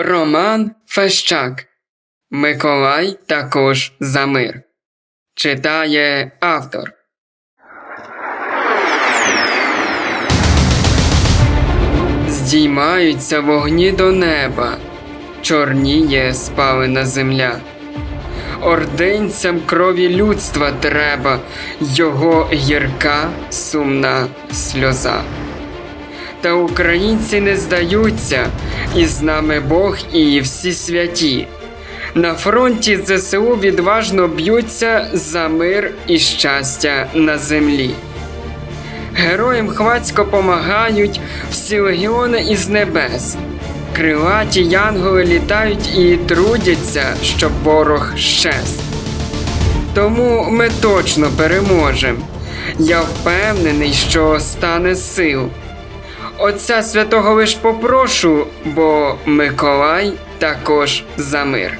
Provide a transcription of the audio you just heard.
Роман Фещак. Миколай також за мир. Читає автор. Здіймаються вогні до неба, чорніє спалена земля. Ординцям крові людства треба, його гірка сумна сльоза. Та українці не здаються, і з нами Бог і всі святі. На фронті ЗСУ відважно б'ються за мир і щастя на землі. Героям хвацько помагають всі легіони із небес. Крилаті янголи літають і трудяться, щоб ворог щез. Тому ми точно переможемо. Я впевнений, що стане сил. Отця святого лиш попрошу, бо Миколай також за мир.